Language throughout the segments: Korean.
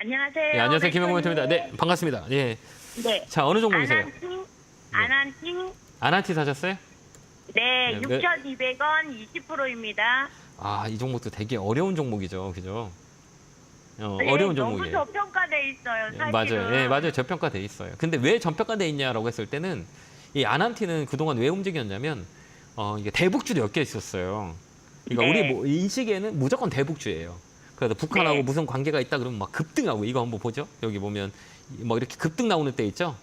안녕하세요. 네, 안녕하세요. 멘토님. 멘토입니다. 네, 반갑습니다. 예. 네. 자, 어느 종목이세요? 아난티, 아난티, 아나티 사셨어요? 네, 네, 네. 6,200원 20%입니다. 아, 이 종목도 되게 어려운 종목이죠. 그죠? 어, 네, 어려운 너무 종목이에요. 저평가돼 있어요. 예, 사실은. 맞아요. 예, 맞아요. 저평가돼 있어요. 근데 왜 저평가돼 있냐라고 했을 때는 이 아난티는 그동안 왜 움직였냐면 어, 이게 대북주도 엮여 있었어요. 그러니까 네. 우리 뭐 인식에는 무조건 대북주예요. 그래서 북한하고 네. 무슨 관계가 있다 그러면 막 급등하고 이거 한번 보죠. 여기 보면 뭐 이렇게 급등 나오는 때 있죠.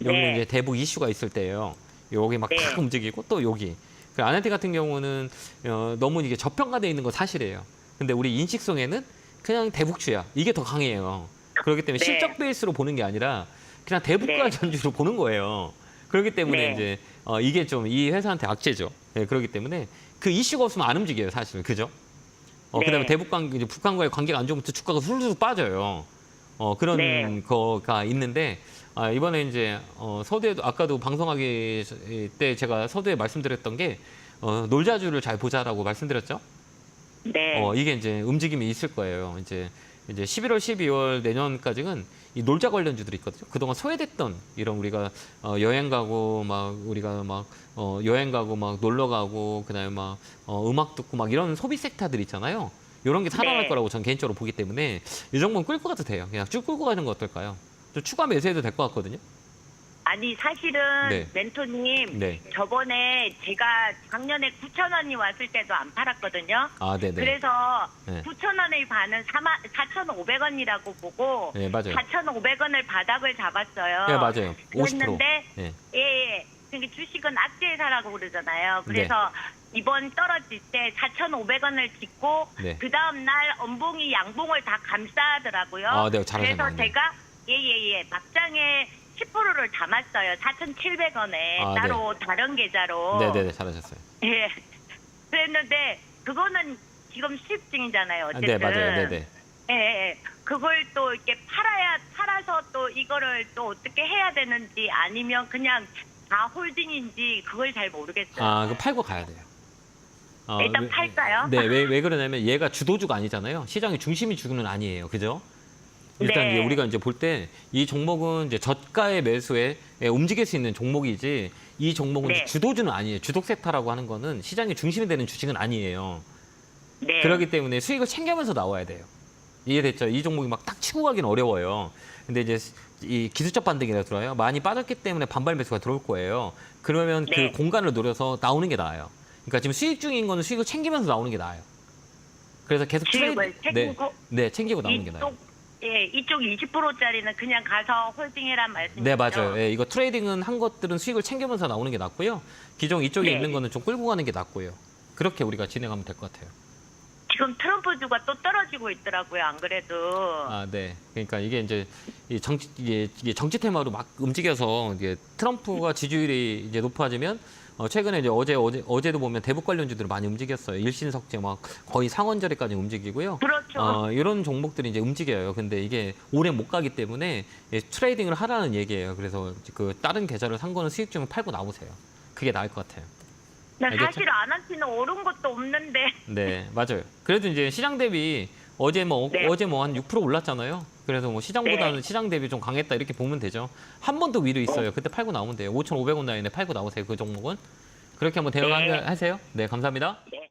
여기는 네. 이제 대북 이슈가 있을 때예요. 여기 막탁 네. 움직이고 또 여기. 그 아난티 같은 경우는 어, 너무 이게 저평가돼 있는 거 사실이에요. 근데 우리 인식성에는 그냥 대북주야. 이게 더 강해요. 그렇기 때문에 네. 실적 베이스로 보는 게 아니라 그냥 대북과 네. 전주로 보는 거예요. 그렇기 때문에 네. 이제 어, 이게 좀 이 회사한테 악재죠. 예, 그렇기 때문에 그 이슈가 없으면 안 움직여요, 사실. 그죠? 어, 네. 그다음에 대북 관계, 이제 북한과의 관계가 안 좋으면 또 주가가 술술 빠져요. 어, 그런 네. 거가 있는데 아, 이번에 이제 어, 서두에도 아까도 방송하기 때 제가 서두에 말씀드렸던 게 어, 놀자주를 잘 보자라고 말씀드렸죠. 네. 어, 이게 이제 움직임이 있을 거예요. 이제 이제 11월, 12월 내년까지는 이 놀자 관련주들이 있거든요. 그동안 소외됐던 이런 우리가 어, 여행 가고 막 우리가 막 어, 여행 가고 막 놀러 가고 그다음에 막 어, 음악 듣고 막 이런 소비 섹터들 있잖아요. 이런 게 살아날 네. 거라고 저는 개인적으로 보기 때문에 이 정도는 끌고 가도 돼요. 그냥 쭉 끌고 가는 거 어떨까요? 좀 추가 매수해도 될 것 같거든요. 아니 사실은 네. 멘토님 네. 저번에 제가 작년에 9,000원이 왔을 때도 안 팔았거든요. 아, 네, 네. 그래서 네. 9,000원의 반은 4,500원이라고 보고 네, 맞아요. 4,500원을 바닥을 잡았어요. 네, 맞아요. 50%. 그랬는데 네. 예, 예. 그러니까 주식은 악재의 사라고 그러잖아요. 그래서 네. 이번 떨어질 때 4,500원을 딛고 네. 그 다음 날 엄봉이 양봉을 다 감싸더라고요. 아, 네, 잘하셨네요. 그래서 네. 제가 예예예 막장에 10%를 담았어요. 4,700원에 아, 따로 다른 계좌로. 네, 네, 네, 잘하셨어요. 예. 그랬는데 그거는 지금 수입 중이잖아요. 아, 어쨌든. 네, 맞아요. 네, 네. 예, 예. 그걸 또 이렇게 팔아야 팔아서 또 이거를 또 어떻게 해야 되는지 아니면 그냥 다 홀딩인지 그걸 잘 모르겠어요. 아, 그 팔고 가야 돼요. 어, 일단 왜- 팔까요? 네, 왜, 왜 그러냐면 얘가 주도주가 아니잖아요. 시장의 중심이 주는 아니에요. 그죠? 일단 네. 이제 우리가 이제 볼 때 이 종목은 이제 저가의 매수에 예, 움직일 수 있는 종목이지 이 종목은 네. 주도주는 아니에요. 주독 섹터라고 하는 거는 시장의 중심이 되는 주식은 아니에요. 네. 그렇기 때문에 수익을 챙겨면서 나와야 돼요. 이해됐죠? 이 종목이 막 딱 치고 가긴 어려워요. 근데 이제 이 기술적 반등이라 들어요. 많이 빠졌기 때문에 반발 매수가 들어올 거예요. 그러면 네. 그 공간을 노려서 나오는 게 나아요. 그러니까 지금 수익 중인 거는 수익을 챙기면서 나오는 게 나아요. 그래서 계속 트레이드 네, 네, 챙기고 나오는 게 나아요. 예, 이쪽 20%짜리는 그냥 가서 홀딩해란 말씀이죠. 네, 맞아요. 예, 이거 트레이딩은 한 것들은 수익을 챙기면서 나오는 게 낫고요. 기존 이쪽에 네. 있는 거는 좀 끌고 가는 게 낫고요. 그렇게 우리가 진행하면 될 것 같아요. 지금 트럼프주가 또 떨어지고 있더라고요. 안 그래도. 아, 네. 그러니까 이게 이제 이 정치 이게, 이게 정치 테마로 막 움직여서 이게 트럼프가 지지율이 이제 높아지면 어, 최근에 이제 어제 어제 어제도 보면 대북 관련주들을 많이 움직였어요. 일신석재 막 거의 상원저리까지 움직이고요. 그렇죠. 어, 이런 종목들이 이제 움직여요. 근데 이게 오래 못 가기 때문에 예, 트레이딩을 하라는 얘기예요. 그래서 그 다른 계좌를 산 거는 수익 좀 팔고 나오세요. 그게 나을 것 같아요. 나 알겠죠? 사실 아난티는 오른 것도 없는데. 네, 맞아요. 그래도 이제 시장 대비 어제 뭐 네. 어제 뭐 한 6% 올랐잖아요. 그래서 뭐 시장보다는 네. 시장 대비 좀 강했다 이렇게 보면 되죠. 한 번 더 위로 있어요. 그때 팔고 나오면 돼요. 5,500원 라인에 팔고 나오세요. 그 종목은 그렇게 한번 대응하세요. 네, 감사합니다. 네.